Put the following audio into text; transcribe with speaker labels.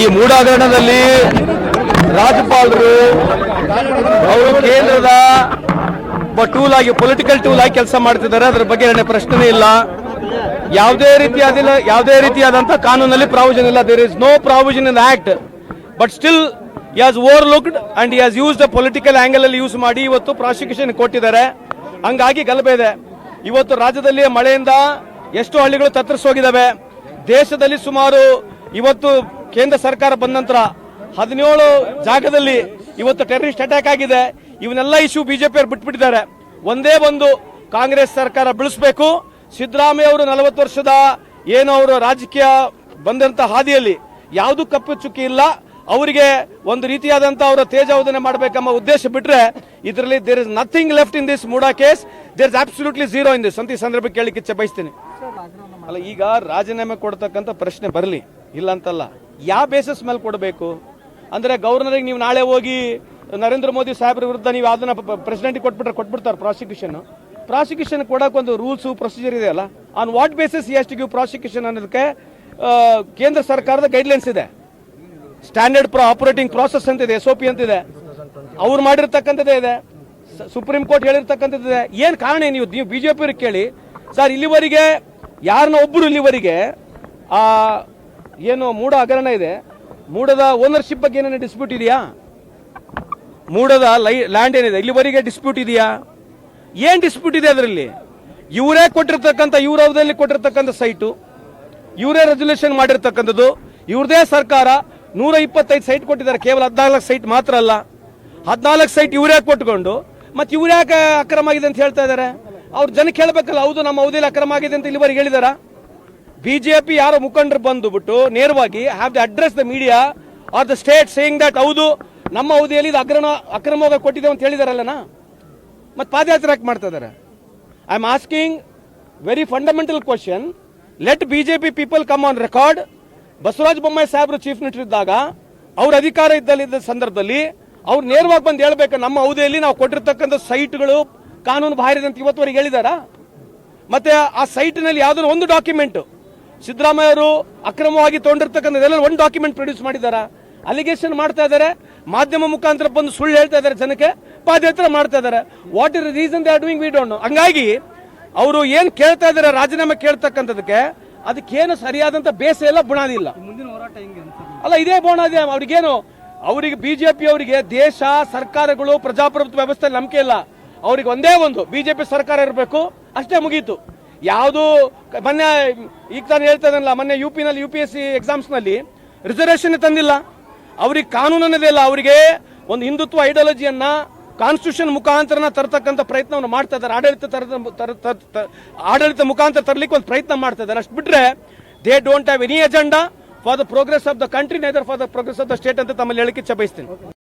Speaker 1: ಈ ಮೂಡಾಗರಣದಲ್ಲಿ ರಾಜ್ಯಪಾಲರು ಅವರು ಕೇಂದ್ರದ ಟೂಲ್ ಆಗಿ ಪೊಲಿಟಿಕಲ್ ಟೂಲ್ ಆಗಿ ಕೆಲಸ ಮಾಡ್ತಿದ್ದಾರೆ. ಅದರ ಬಗ್ಗೆ ನನಗೆ ಪ್ರಶ್ನೆ ಇಲ್ಲ. ಯಾವುದೇ ರೀತಿಯಾದ ಯಾವುದೇ ರೀತಿಯಾದಂತಹ ಕಾನೂನಲ್ಲಿ ಪ್ರಾವಿಷನ್ ಇಲ್ಲ. There is no provision in act but still he has overlooked and he has use the political angle ಅಲ್ಲಿ ಯೂಸ್ ಮಾಡಿ ಇವತ್ತು ಪ್ರಾಸಿಕ್ಯೂಷನ್ ಕೊಟ್ಟಿದ್ದಾರೆ. ಹಂಗಾಗಿ ಗಲಭೆ ಇದೆ. ಇವತ್ತು ರಾಜ್ಯದಲ್ಲಿ ಮಳೆಯಿಂದ ಎಷ್ಟು ಹಳ್ಳಿಗಳು ತತ್ತರಿಸೋಗಿದ್ದಾವೆ. ದೇಶದಲ್ಲಿ ಸುಮಾರು ಇವತ್ತು ಕೇಂದ್ರ ಸರ್ಕಾರ ಬಂದ ನಂತರ ಹದಿನೇಳು ಜಾಗದಲ್ಲಿ ಇವತ್ತು ಟೆರರಿಸ್ಟ್ ಅಟ್ಯಾಕ್ ಆಗಿದೆ. ಇವನ್ನೆಲ್ಲ ಇಶ್ಯೂ ಬಿಜೆಪಿ ಅವರು ಬಿಟ್ಬಿಟ್ಟಿದ್ದಾರೆ. ಒಂದೇ ಒಂದು ಕಾಂಗ್ರೆಸ್ ಸರ್ಕಾರ ಬೀಳಿಸಬೇಕು ಸಿದ್ದರಾಮಯ್ಯ ಅವರು ನಲವತ್ತು ವರ್ಷದ ಏನು ಅವರು ರಾಜಕೀಯ ಬಂದಂತ ಹಾದಿಯಲ್ಲಿ ಯಾವುದು ಕಪ್ಪು ಚುಕ್ಕಿ ಇಲ್ಲ. ಅವರಿಗೆ ಒಂದು ರೀತಿಯಾದಂತ ಅವರ ತೇಜಾವಧನೆ ಮಾಡಬೇಕೆಂಬ ಉದ್ದೇಶ ಬಿಟ್ರೆ ಇದರಲ್ಲಿ there is nothing left in this MUDA case. There is absolutely zero in this ಅಂತ ಈ ಸಂದರ್ಭ ಕೇಳಲಿಕ್ಕೆ ಬಯಸ್ತೀನಿ. ಅಲ್ಲ, ಈಗ ರಾಜೀನಾಮೆ ಕೊಡ್ತಕ್ಕಂಥ ಪ್ರಶ್ನೆ ಬರಲಿ. ಇಲ್ಲ ಅಂತಲ್ಲ. ಯಾವ ಬೇಸಿಸ್ ಮೇಲೆ ಕೊಡಬೇಕು? ಅಂದರೆ ಗವರ್ನರಿಗೆ ನೀವು ನಾಳೆ ಹೋಗಿ ನರೇಂದ್ರ ಮೋದಿ ಸಾಹೇಬ್ರ ವಿರುದ್ಧ ನೀವು ಅದನ್ನು ಪ್ರೆಸಿಡೆಂಟ್ ಕೊಟ್ಬಿಟ್ರೆ ಕೊಟ್ಬಿಡ್ತಾರೆ ಪ್ರಾಸಿಕ್ಯೂಷನ್ ಪ್ರಾಸಿಕ್ಯೂಷನ್ ಕೊಡೋಕೆ ಒಂದು ರೂಲ್ಸು ಪ್ರೊಸೀಜರ್ ಇದೆ ಅಲ್ಲ? ಆನ್ ವಾಟ್ ಬೇಸಿಸ್ ಎಷ್ಟು ಗಿವ್ ಪ್ರಾಸಿಕ್ಯೂಷನ್ ಅನ್ನೋದಕ್ಕೆ ಕೇಂದ್ರ ಸರ್ಕಾರದ ಗೈಡ್ಲೈನ್ಸ್ ಇದೆ. ಸ್ಟ್ಯಾಂಡರ್ಡ್ ಪ್ರಾ ಆಪರೇಟಿಂಗ್ ಪ್ರಾಸೆಸ್ ಅಂತಿದೆ ಎಸ್ ಒ ಪಿ ಅಂತಿದೆ. ಅವ್ರು ಮಾಡಿರ್ತಕ್ಕಂಥದ್ದೇ ಇದೆ. ಸುಪ್ರೀಂ ಕೋರ್ಟ್ ಹೇಳಿರ್ತಕ್ಕಂಥದ್ದಿದೆ ಏನು ಕಾರಣ ನೀವು ನೀವು ಬಿಜೆಪಿ ಅವ್ರಿಗೆ ಕೇಳಿ, ಸರ್, ಇಲ್ಲಿವರೆಗೆ ಯಾರನ್ನ ಒಬ್ಬರು ಇಲ್ಲಿವರೆಗೆ ಏನು ಮೂಡ ಹಗರಣ ಇದೆ. ಮೂಡದ ಓನರ್ಶಿಪ್ ಬಗ್ಗೆ ಏನೇನು ಡಿಸ್ಪ್ಯೂಟ್ ಇದೆಯಾ? ಮೂಡದ ಲೈ ಲ್ಯಾಂಡ್ ಏನಿದೆ? ಇಲ್ಲಿವರೆಗೆ ಡಿಸ್ಪ್ಯೂಟ್ ಇದೆಯಾ? ಏನು ಡಿಸ್ಪ್ಯೂಟ್ ಇದೆ ಅದರಲ್ಲಿ? ಇವರೇ ಕೊಟ್ಟಿರ್ತಕ್ಕಂಥ, ಇವರ ಅವಧಿಯಲ್ಲಿ ಕೊಟ್ಟಿರ್ತಕ್ಕಂಥ ಸೈಟು ಇವರೇ ರೆಸಲ್ಯೂಷನ್ ಮಾಡಿರ್ತಕ್ಕಂಥದ್ದು, ಇವ್ರದೇ ಸರ್ಕಾರ ನೂರ ಇಪ್ಪತ್ತೈದು ಸೈಟ್ ಕೊಟ್ಟಿದ್ದಾರೆ. ಕೇವಲ ಹದಿನಾಲ್ಕು ಸೈಟ್ ಮಾತ್ರ ಅಲ್ಲ. ಹದಿನಾಲ್ಕು ಸೈಟ್ ಇವರೇ ಕೊಟ್ಕೊಂಡು, ಮತ್ತೆ ಇವ್ರು ಯಾಕೆ ಅಕ್ರಮ ಆಗಿದೆ ಅಂತ ಹೇಳ್ತಾ ಇದ್ದಾರೆ ಅವ್ರು ಜನಕ್ಕೆ ಹೇಳ್ಬೇಕಲ್ಲ ಹೌದು, ನಮ್ಮ ಅವಧಿಯಲ್ಲಿ ಅಕ್ರಮ ಆಗಿದೆ ಅಂತ ಇಲ್ಲಿವರೆಗೆ ಹೇಳಿದಾರ? ಬಿಜೆಪಿ ಯಾರೋ ಮುಖಂಡರು ಬಂದುಬಿಟ್ಟು ನೇರವಾಗಿ have the address the media or the state saying that ಹೌದು, ನಮ್ಮ ಅವಧಿಯಲ್ಲಿ ಇದು ಅಗ್ರಮ ಅಕ್ರಮವಾಗಿ ಕೊಟ್ಟಿದ್ದೇವೆ ಅಂತ ಹೇಳಿದಾರಲ್ಲನ? ಮತ್ತೆ ಪಾದಯಾತ್ರೆ ಯಾಕೆ ಮಾಡ್ತಾ ಇದ್ದಾರೆ I am asking very fundamental question let BJP people come on record Basavaraj Bommai ಸಾಹೇಬರು ಚೀಫ್ ಮಿನಿಸ್ಟರ್ ಇದ್ದಾಗ ಅವ್ರ ಅಧಿಕಾರ ಇದ್ದಲ್ಲಿದ್ದ ಸಂದರ್ಭದಲ್ಲಿ ಅವ್ರು ನೇರವಾಗಿ ಬಂದು ಹೇಳ್ಬೇಕು, ನಮ್ಮ ಅವಧಿಯಲ್ಲಿ ನಾವು ಕೊಟ್ಟಿರ್ತಕ್ಕಂಥ ಸೈಟ್ಗಳು ಕಾನೂನು ಬಾಹಿರಿದಂತ ಇವತ್ತುವರೆಗೆ ಹೇಳಿದಾರ? ಮತ್ತೆ ಆ ಸೈಟ್ನಲ್ಲಿ ಯಾವುದೋ ಒಂದು ಡಾಕ್ಯುಮೆಂಟ್ ಸಿದ್ದರಾಮಯ್ಯ ಅವರು ಅಕ್ರಮವಾಗಿ ತಗೊಂಡಿರ್ತಕ್ಕಂಥ ಒಂದು ಡಾಕ್ಯುಮೆಂಟ್ ಪ್ರೊಡ್ಯೂಸ್ ಮಾಡಿದಾರ ಅಲಿಗೇಷನ್ ಮಾಡ್ತಾ ಇದ್ದಾರೆ. ಮಾಧ್ಯಮ ಮುಖಾಂತರ ಬಂದು ಸುಳ್ಳು ಹೇಳ್ತಾ ಇದ್ದಾರೆ ಜನಕ್ಕೆ. ಪಾದಯಾತ್ರೆ ಮಾಡ್ತಾ ಇದ್ದಾರೆ. What is reason they are doing we don't ಹಂಗಾಗಿ ಅವರು ಏನ್ ಕೇಳ್ತಾ ಇದ್ದಾರೆ ರಾಜೀನಾಮೆ ಕೇಳ್ತಕ್ಕಂಥದಕ್ಕೆ ಅದಕ್ಕೇನು ಸರಿಯಾದಂತ ಬೇಸ ಎಲ್ಲ ಬುಣಾದಿ ಇಲ್ಲ.
Speaker 2: ಮುಂದಿನ ಹೋರಾಟ ಹೆಂಗೆ ಅಂತ
Speaker 1: ಅಲ್ಲ ಇದೇ ಬುಣಾದಿ ಅವ್ರಿಗೇನು ಅವರಿಗೆ ಬಿಜೆಪಿ ಅವರಿಗೆ ದೇಶ ಸರ್ಕಾರಗಳು ಪ್ರಜಾಪ್ರಭುತ್ವ ವ್ಯವಸ್ಥೆ ನಂಬಿಕೆ ಇಲ್ಲ. ಅವ್ರಿಗೆ ಒಂದೇ ಒಂದು ಬಿಜೆಪಿ ಸರ್ಕಾರ ಇರಬೇಕು ಅಷ್ಟೇ ಮುಗೀತು. ಯಾವುದು ಮೊನ್ನೆ ಈಗ ತಾನು ಹೇಳ್ತಾ ಮೊನ್ನೆ ಯು ಪಿನಲ್ಲಿ ಯು ಪಿ ಎಸ್ ಸಿ ಎಕ್ಸಾಮ್ಸ್ನಲ್ಲಿ ರಿಸರ್ವೇಷನ್ ತಂದಿಲ್ಲ. ಅವ್ರಿಗೆ ಕಾನೂನು ಅನ್ನೋದೇ ಇಲ್ಲ ಅವರಿಗೆ ಒಂದು ಹಿಂದುತ್ವ ಐಡಿಯಾಲಜಿಯನ್ನ ಕಾನ್ಸ್ಟಿಟ್ಯೂಷನ್ ಮುಖಾಂತರನ ತರತಕ್ಕಂಥ ಪ್ರಯತ್ನವನ್ನು ಮಾಡ್ತಾ ಇದ್ದಾರೆ. ಆಡಳಿತ ತರದ ತರ- ತರ- ತರ- ಆಡಳಿತ ಮುಖಾಂತರ ತರಲಿಕ್ಕೆ ಒಂದು ಪ್ರಯತ್ನ ಮಾಡ್ತಾ ಇದ್ದಾರೆ. ಅಷ್ಟು ಬಿಟ್ರೆ they don't have any agenda for the progress of the country neither for the progress of the state ಅಂತ ತಮ್ಮಲ್ಲಿ ಹೇಳಿಕೆ ಬಯಸ್ತೀನಿ.